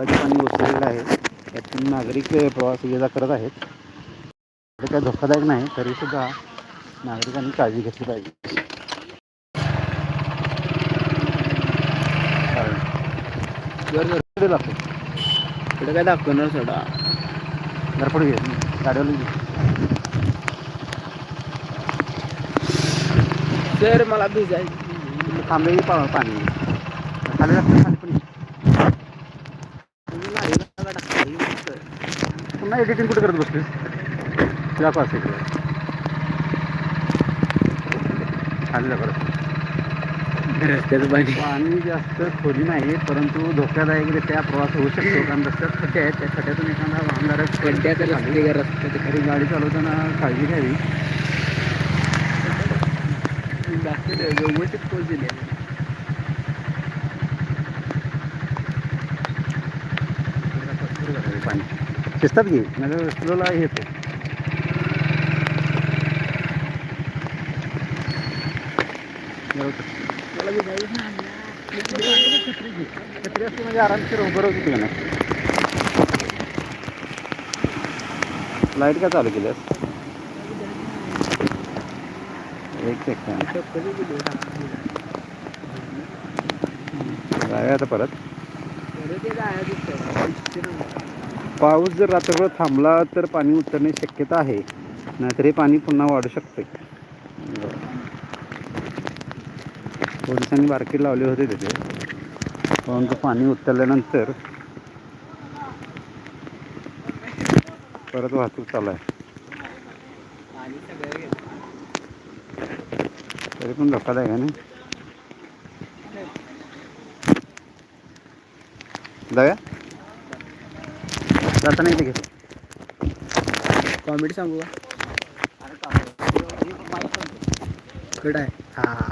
पुराचे पाणी ओसरलेलं आहे. यातून नागरिक प्रवास ये जा करत आहेत. ते काय धोकादायक नाही तरीसुद्धा नागरिकांनी काळजी घेतली पाहिजे. लागतो पुढे काय दाखवणार सोडा. जरा पुढे घे. गाडीवाला घे. सर मला भिजायचं. थांबे पा पाणी? खाली लागतं खाली पण पुन्हा एडिटिंग कुठे करत बसलीस? तुला पास आहे खाली जा परत रस्त्याचं पाणी. पाणी जास्त खोली नाही परंतु धोकादायकरित्या प्रवास होऊ शकतो. कारण रस्त्यात खड्डे आहेत त्या खड्ड्यातून एखादा वाहनधारक खड्ड्यात खाली. रस्ते गाडी चालवताना काळजी घ्यावी. व्यवस्थित पोच दिले पाणी शिस्तात घे नाही स्लोला येतो छत्री असते म्हणजे आरामशीर उभं राहू तिथे लाइट का चालू केली एक सेकंड आता परत. पाऊस जर रात्रभर थांबला तर पाणी उतरण्याची शक्यता आहे. नाहीतर हे पाणी पुन्हा वाढू शकते. पोलिसांनी बारकी लावले होते तिथे. परंतु पाणी उतरल्यानंतर परत वाहतूक चालू आहे. तरी पण धोकादायक आहे ना जाऊया. जाताना इथे घेतो कॉमेडी सांगू का? कडं आहे हां.